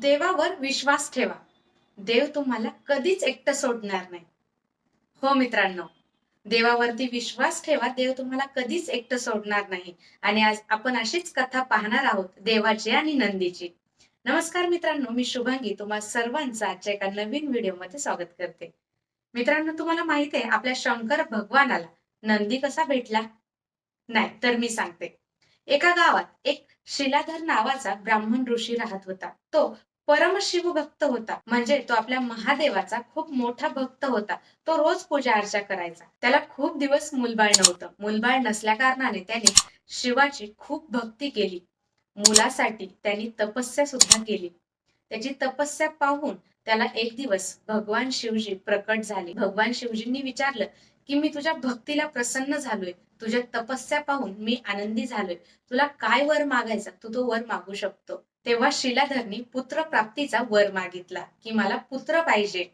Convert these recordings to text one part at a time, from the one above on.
देवावर विश्वास ठेवा. देव तुम्हाला कधीच एकटं सोडणार नाही. हो मित्रांनो देवावरती विश्वास ठेवा देव तुम्हाला कधीच एकटं सोडणार नाही. आणि आज आपण अशीच कथा पाहणार आहोत देवाची आणि नंदीची. नमस्कार मित्रांनो मी शुभांगी तुम्हा सर्वांचं आजच्या एका नवीन व्हिडिओमध्ये स्वागत करते. मित्रांनो तुम्हाला माहीत आहे आपल्या शंकर भगवानाला नंदी कसा भेटला? नाही तर मी सांगते. एका गावात एक शिलाधर नावाचा ब्राह्मण ऋषी राहत होता. तो परमशिव भक्त होता. म्हणजे तो आपल्या महादेवाचा खूप मोठा भक्त होता. तो रोज पूजा अर्चा करायचा. त्याला खूप दिवस मुलबाळ नव्हतं. मुलबाळ नसल्या कारणाने त्याने शिवाची खूप भक्ती केली. मुलासाठी त्यांनी तपस्या सुद्धा केली. त्याची तपस्या पाहून त्याला एक दिवस भगवान शिवजी प्रकट झाले. भगवान शिवजींनी विचारलं की मी तुझ्या भक्तीला प्रसन्न झालोय. तुझ्या तपस्या पाहून मी आनंदी झालोय. तुला काय वर मागायचा? तू तो वर मागू शकतो. तेव्हा शिलाधरनी पुत्र प्राप्तीचा वर मागितला की मला पुत्र पाहिजे.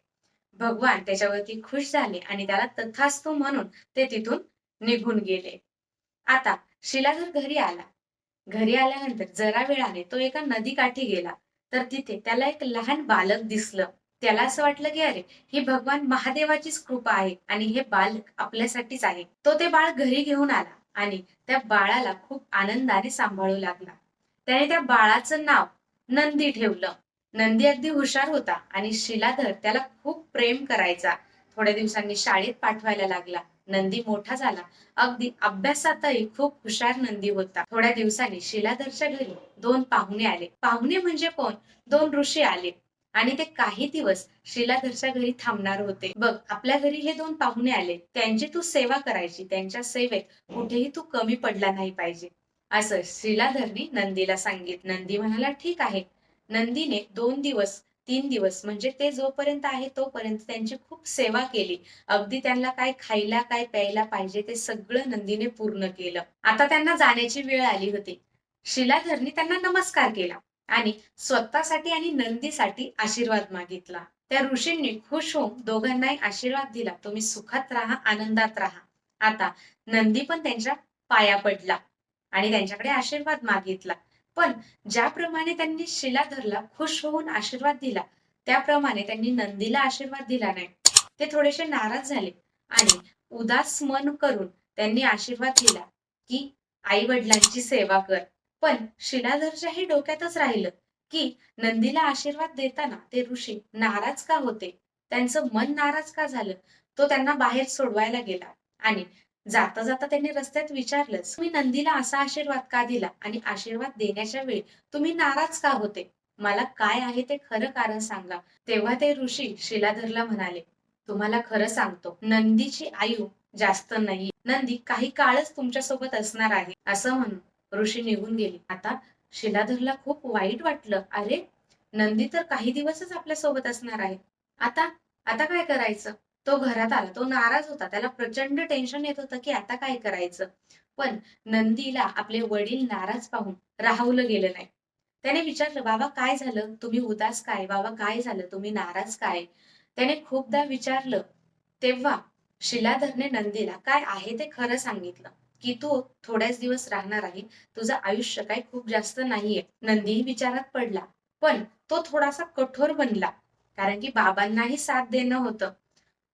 भगवान त्याच्यावरती खुश झाले आणि त्याला तथास्तु म्हणून ते तिथून निघून गेले. आता शिलाधर घरी आला. घरी आल्यानंतर जरा वेळाने तो एका नदीकाठी गेला. तर तिथे त्याला एक लहान बालक दिसलं. त्याला असं वाटलं की अरे ही भगवान महादेवाचीच कृपा आहे आणि हे बालक आपल्यासाठीच आहे. तो ते बाळ घरी घेऊन आला आणि त्या बाळाला खूप आनंदाने सांभाळू लागला. त्याने त्या बाळाचं नाव नंदी ठेवलं. नंदी अगदी हुशार होता आणि शिलाधर त्याला खूप प्रेम करायचा. थोड्या दिवसांनी शाळेत पाठवायला लागला. नंदी मोठा झाला. अगदी अभ्यासातही खूप हुशार नंदी होता. थोड्या दिवसांनी शिलाधरच्या घरी दोन पाहुणे आले. पाहुणे म्हणजे कोण? दोन ऋषी आले. आणि ते काही दिवस शिलाधरच्या घरी थांबणार होते. बघ आपल्या घरी हे दोन पाहुणे आले. त्यांची तू सेवा करायची. त्यांच्या सेवेत कुठेही तू कमी पडला नाही पाहिजे. असं शिलाधरनी नंदीला सांगित नंदी म्हणाला ठीक आहे. नंदीने दोन दिवस तीन दिवस म्हणजे ते जोपर्यंत आहे तोपर्यंत त्यांची खूप सेवा केली. अगदी त्यांना काय खायला काय प्यायला पाहिजे ते सगळं नंदीने पूर्ण केलं. आता त्यांना जाण्याची वेळ आली होती. शिलाधरनी त्यांना नमस्कार केला आणि स्वतःसाठी आणि नंदीसाठी आशीर्वाद मागितला. त्या ऋषींनी खुश होऊन दोघांनाही आशीर्वाद दिला. तुम्ही सुखात राहा आनंदात राहा. आता नंदी पण त्यांच्या पाया पडला. आणि त्यांच्याकडे आशीर्वाद मागितला. पण ज्याप्रमाणे त्यांनी शिलाधरला खुश होऊन आशीर्वाद दिला त्याप्रमाणे त्यांनी नंदीला आशीर्वाद दिला नाही. ते थोडेसे नाराज झाले आणि उदास मन करून त्यांनी आशीर्वाद दिला की आई वडिलांची सेवा कर. पण शिलाधरच्याही डोक्यातच राहिलं की नंदीला आशीर्वाद देताना ते ऋषी नाराज का होते? त्यांचं मन नाराज का झालं? तो त्यांना बाहेर सोडवायला गेला आणि जाता जाता त्यांनी रस्त्यात विचारलंच तुम्ही नंदीला असा आशीर्वाद का दिला? आणि आशीर्वाद देण्याच्या वेळी तुम्ही नाराज का होते? मला काय आहे ते खरं कारण सांगा. तेव्हा ते ऋषी शिलाधरला म्हणाले तुम्हाला खरं सांगतो नंदीची आयु जास्त नाही नंदी काही काळच तुमच्यासोबत असणार आहे. असं म्हणून ऋषी निघून गेली. आता शिलाधरला खूप वाईट वाटलं. अरे नंदी तर काही दिवसच आपल्यासोबत असणार आहे. आता आता काय करायचं? तो घरात आला तो नाराज होता. त्याला प्रचंड टेन्शन येत होतं की आता काय करायचं? पण नंदीला आपले वडील नाराज पाहून राहवलं गेलं नाही. त्याने विचारलं बाबा काय झालं? तुम्ही उदास काय? बाबा काय झालं? तुम्ही नाराज काय? त्याने खूपदा विचारलं तेव्हा शिलाधरने नंदीला काय आहे ते खरं सांगितलं? की तू थोड्याच दिवस राहणार आहे. तुझं आयुष्य काय खूप जास्त नाहीये. नंदीही विचारात पडला पण तो थोडासा कठोर बनला. कारण की बाबांनाही साथ देणं होतं.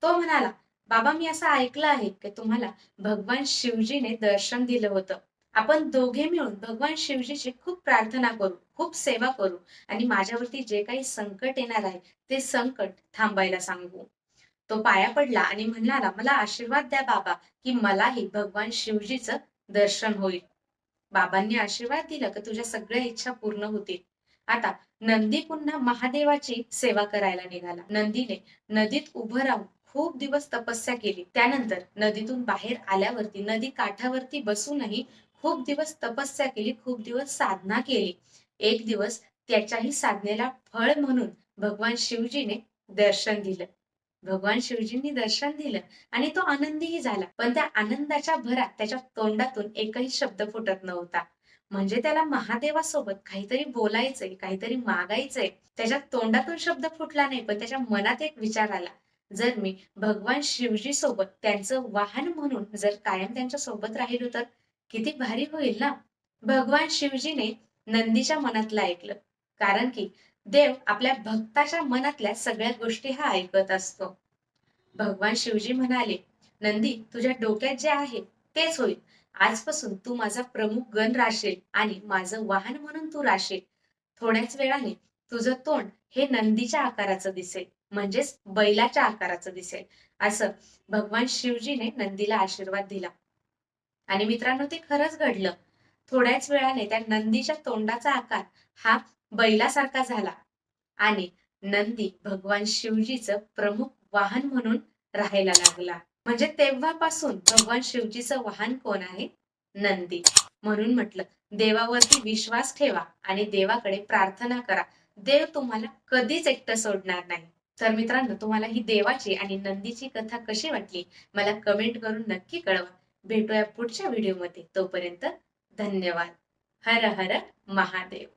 तो म्हणाला बाबा मी असं ऐकलं आहे की तुम्हाला भगवान शिवजीने दर्शन दिलं होतं. आपण दोघे मिळून भगवान शिवजीची खूप प्रार्थना करू खूप सेवा करू आणि माझ्यावरती जे काही संकट येणार आहे ते संकट थांबायला सांगू. तो पाया पडला आणि म्हणाला मला आशीर्वाद द्या बाबा की मलाही भगवान शिवजीचं दर्शन होईल. बाबांनी आशीर्वाद दिला की तुझ्या सगळ्या इच्छा पूर्ण होतील. आता नंदी पुन्हा महादेवाची सेवा करायला निघाला. नंदीने नदीत उभं राहून खूप दिवस तपस्या केली. त्यानंतर नदीतून बाहेर आल्यावरती नदी काठावरती बसूनही खूप दिवस तपस्या केली खूप दिवस साधना केली. एक दिवस त्याच्याही साधनेला फळ म्हणून भगवान शिवजीने दर्शन दिलं. भगवान शिवजींनी दर्शन दिलं आणि तो आनंदीही झाला. पण त्या आनंदाच्या भरात त्याच्या तोंडातून एकही शब्द फुटत नव्हता. म्हणजे त्याला महादेवासोबत काहीतरी बोलायचंय काहीतरी मागायचंय. त्याच्या तोंडातून शब्द फुटला नाही पण त्याच्या मनात एक विचार आला. जर मी भगवान शिवजी सोबत त्यांचं वाहन म्हणून जर कायम त्यांच्यासोबत राहिलो तर किती भारी होईल ना? भगवान शिवजीने नंदीच्या मनातलं ऐकलं. कारण की देव आपल्या भक्ताच्या मनातल्या सगळ्या गोष्टी हा ऐकत असतो. भगवान शिवजी म्हणाले नंदी तुझ्या डोक्यात जे आहे तेच होईल. आजपासून तू माझा प्रमुख गण राशील आणि माझं वाहन म्हणून तू राशील. थोड्याच वेळाने तुझं तोंड हे नंदीच्या आकाराचं दिसेल. म्हणजेच बैलाच्या आकाराचं दिसेल. असं भगवान शिवजीने नंदीला आशीर्वाद दिला. आणि मित्रांनो ते खरंच घडलं. थोड्याच वेळाने त्या नंदीच्या तोंडाचा आकार हा बैलासारखा झाला. आणि नंदी भगवान शिवजीचं प्रमुख वाहन म्हणून राहायला लागला. म्हणजे तेव्हापासून भगवान शिवजीचं वाहन कोण आहे? नंदी. म्हणून म्हटलं देवावरती विश्वास ठेवा आणि देवाकडे प्रार्थना करा. देव तुम्हाला कधीच एकटं सोडणार नाही. तर मित्रांनो तुम्हाला ही देवाची आणि नंदीची कथा कशी वाटली मला कमेंट करून नक्की कळवा. भेटूया पुढच्या व्हिडिओमध्ये तोपर्यंत धन्यवाद. हर हर महादेव.